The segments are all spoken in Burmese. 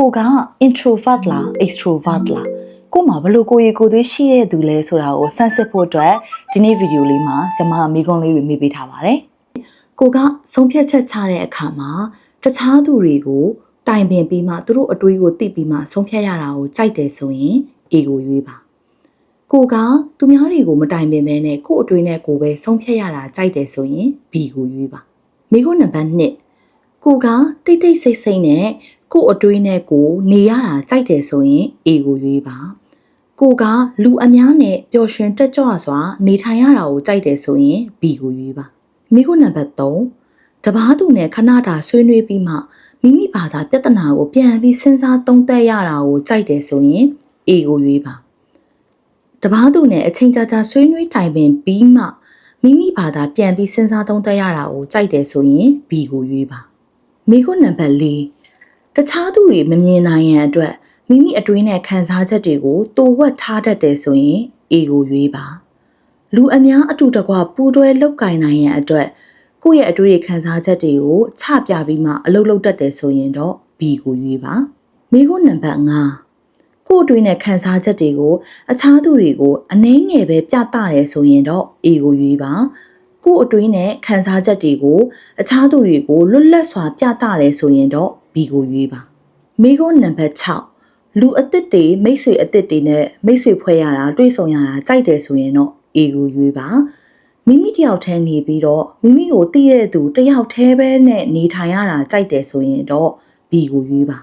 ကိုက introvert လား extrovert လားကိုမှဘလို့ကိုရီကိုသွေးရှိတဲ့သူလဲဆိုတာကိုစမ်းစစ်ဖို့အတွက်ဒီနေ့ဗီဒီယိုလေးမှာဇမမိကုံးလေးတွေမေးပေးထားပါတယ်ကိုကဆုံးဖြတ်ချက်ချတဲ့အခါမှာတခြားသူတွေကိုတိုင်ပင်ပြီးမှသူတို့အတွေးကိုသိပြီးမှဆုံးဖြတ်ရတာကိုကြိုက်တယ်ဆိုရင် A ကိုရွေးပါကိုကသူများတွေကိုမတိုင်ပင်ဘဲနဲ့ကို့အတွေးနဲ့ကိုပဲဆုံးဖြတ်ရတာကြိုက်တယ်ဆိုရင် B ကိုရွေးပါမိကုံးနံပါတ်1ကိုကတိတ်တိတ်ဆိတ်ဆိတ်နဲ့ ကို့အတွေးနဲ့ကိုနေရတာကြိုက်တယ်ဆိုရင် A ကိုရွေးပါကိုကလူအများနဲ့ပျော်ရွှင်တက်ကြွစွာ နေထိုင်ရတာကိုကြိုက်တယ်ဆိုရင် B ကိုရွေးပါမိခုနံပါတ်3တပားသူနဲ့ခဏတာဆွေးနွေးပြီးမှမိမိဘာသာပြဿနာကိုပြန်ပြီးစဉ်းစားသုံးသပ်ရတာကိုကြိုက်တယ်ဆိုရင် A ကိုရွေးပါတပားသူနဲ့အချိန်ကြာကြာဆွေးနွေးတိုင်ပင်ပြီးမှမိမိဘာသာပြန်ပြီးစဉ်းစားသုံးသပ်ရတာကိုကြိုက်တယ်ဆိုရင် B ကိုရွေးပါမိခုနံပါတ်4 တခြားသူတွေမမြင်နိုင်ရန်အတွက်မိမိအတွင်းနဲ့ခံစားချက်တွေကိုတိုးဝက်ထားတတ်တယ်ဆိုရင် A ကိုရွေးပါလူအများအတူတကွပူးတွဲလောက်ကင်နိုင်ရန်အတွက်ကိုယ့်ရဲ့အတွေ့အခံစားချက်တွေကိုချပြပြီးမှအလုပ်လုပ်တတ်တယ်ဆိုရင်တော့ B ကိုရွေးပါမိခုနံပါတ်5ကိုယ့်အတွင်းနဲ့ခံစားချက်တွေကိုအခြားသူတွေကိုအနှဲငယ်ပဲပြသတယ်ဆိုရင်တော့ A ကိုရွေးပါကိုယ့်အတွင်းနဲ့ခံစားချက်တွေကိုအခြားသူတွေကိုလွတ်လပ်စွာပြသတယ်ဆိုရင်တော့ B ကိုရွေးပါမိခုနံပါတ်6လူအစ်စ်တွေမိတ်ဆွေအစ်စ်တွေနဲ့မိတ်ဆွေဖွဲ့ရတာတွေ့ဆုံရတာကြိုက်တယ်ဆိုရင်တော့ A ကိုရွေးပါမိမိတယောက်တည်းနေပြီးတော့မိမိကိုသိတဲ့သူတယောက်တည်းပဲနဲ့နေထိုင်ရတာကြိုက်တယ်ဆိုရင်တော့ B ကိုရွေးပါ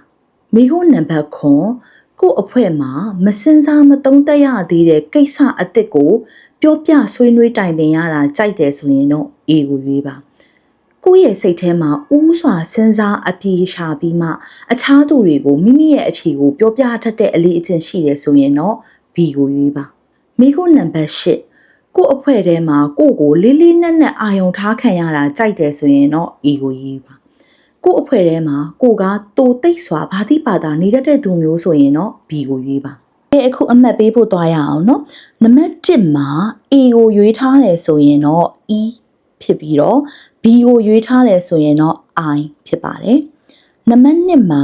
မိခုနံပါတ်9ကို့အဖွဲ့မှာမစင်စားမသုံးသက်ရသေးတဲ့ကိစ္စအစ်စ်ကိုပြောပြဆွေးနွေးတိုင်ပင်ရတာကြိုက်တယ်ဆိုရင်တော့ A ကိုရွေးပါ ကိုယ့်ရဲ့စိတ်ထဲမှာဥစွာစဉ်းစားအပြေရှာပြီးမှအခြားသူတွေကိုမိမိရဲ့အဖြေကိုပြောပြထက်တဲ့အလေးအကျင့်ရှိတယ်ဆိုရင်တော့ B ကိုရွေးပါမိခုနံပါတ်8ကို့အဖွဲထဲမှာကို့ကိုလေးလေးနက်နက်အာယုံထားခံရတာကြိုက်တယ်ဆိုရင်တော့ E ကိုရွေးပါကို့အဖွဲထဲမှာကိုကတိုတိတ်စွာဘာတိပါတာနေတတ်တဲ့သူမျိုးဆိုရင်တော့ B ကိုရွေးပါအဲအခုအမှတ်ပေးဖို့သွားရအောင်နော်နံပါတ်1မှာ A ကိုရွေးထားတယ်ဆိုရင်တော့ E ဖြစ်ပြီးတော့ B ကိုရွေးထားတယ်ဆိုရင်တော့ I ဖြစ်ပါတယ်နံပါတ်2မှာ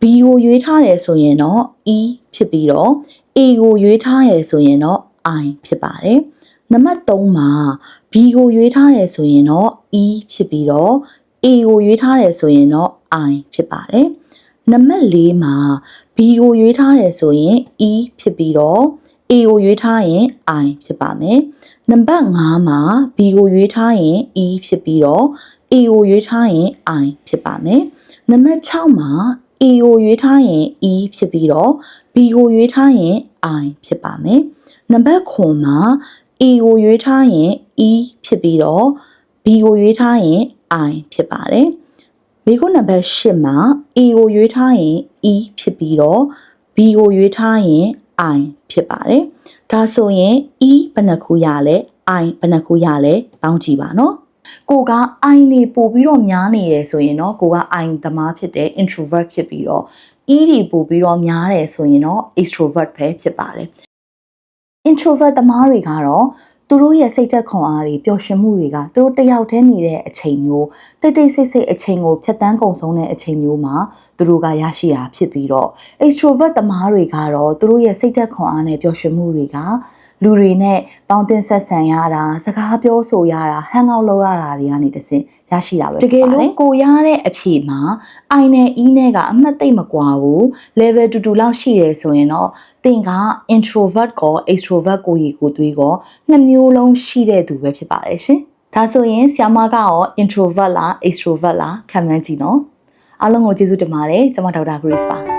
B ကိုရွေးထားတယ်ဆိုရင်တော့ E ဖြစ်ပြီးတော့ A ကိုရွေးထားရဆိုရင်တော့ I ဖြစ်ပါတယ်နံပါတ်3မှာ B ကိုရွေးထားတယ်ဆိုရင်တော့ E ဖြစ်ပြီးတော့ A ကိုရွေးထားတယ်ဆိုရင်တော့ I ဖြစ်ပါတယ်နံပါတ်4မှာ B ကိုရွေးထားတယ်ဆိုရင် E ဖြစ်ပြီးတော့ A ကိုရွေးထားရင် I ဖြစ်ပါမယ်နံပါတ်5မှာ B ကိုရွေးထားရင် E ဖြစ်ပြီးတော့ A ကိုရွေးထားရင် I ဖြစ်ပါမယ်နံပါတ်6မှာ A ကိုရွေးထားရင် E ဖြစ်ပြီးတော့ B ကိုရွေးထားရင် I ဖြစ်ပါမယ်နံပါတ်9မှာ A ကိုရွေးထားရင် E ဖြစ်ပြီးတော့ B ကိုရွေးထားရင် I ဖြစ်ပါတယ်မိခုနံပါတ်10မှာ A ကိုရွေးထားရင် E ဖြစ်ပြီးတော့ B ကိုရွေးထားရင် I ဖြစ်ပါတယ်ဒါဆိုရင် E ဘယ်နှခုရလဲ I ဘယ်နှခုရလဲပေါင်းကြည့်ပါနော်ကိုက I နေပို့ပြီးတော့များနေရယ်ဆိုရင်တော့ကိုက I သမားဖြစ်တဲ့ introvert ဖြစ်ပြီးတော့ E တွေပို့ပြီးတော့များတယ်ဆိုရင်တော့ extrovert ပဲဖြစ်ပါတယ် introvert သမားတွေကတော့ သူတို့ရဲ့စိတ်သက်ခွန်အားတွေပျော်ရွှင်မှုတွေကသူတို့တယောက်တည်းနေတဲ့အချိန်မျိုးတိတ်တိတ်ဆိတ်ဆိတ်အချိန်ကိုဖြတ်တန်းကုန်ဆုံးတဲ့အချိန်မျိုးမှာသူတို့ကရရှိတာဖြစ်ပြီးတော့ extrovert သမားတွေကတော့သူတို့ရဲ့စိတ်သက်ခွန်အားနဲ့ပျော်ရွှင်မှုတွေကလူတွေနဲ့ပေါင်းတင်ဆက်ဆံရတာစကားပြောဆိုရတာဟန်အောက်လုပ်ရတာတွေကနေတဆင့် ရရှိတာပဲတကယ်လို့ကိုရတဲ့အဖြေမှာ I နဲ့ E နဲ့ကအမှတ်သိမ့်မကွာဘူး level တူတူလောက်ရှိတယ်ဆိုရင်တော့သင်က introvert ကော extrovert ကိုရီကိုသွေးကောနှစ်မျိုးလုံးရှိတဲ့သူပဲဖြစ်ပါတယ်ရှင်ဒါဆိုရင်ဆ iam မကရော introvert လား extrovert လားခံမှန်းကြည့်နော်အားလုံးကိုကျေးဇူးတင်ပါတယ်ကျွန်မဒေါက်တာ Grace ပါ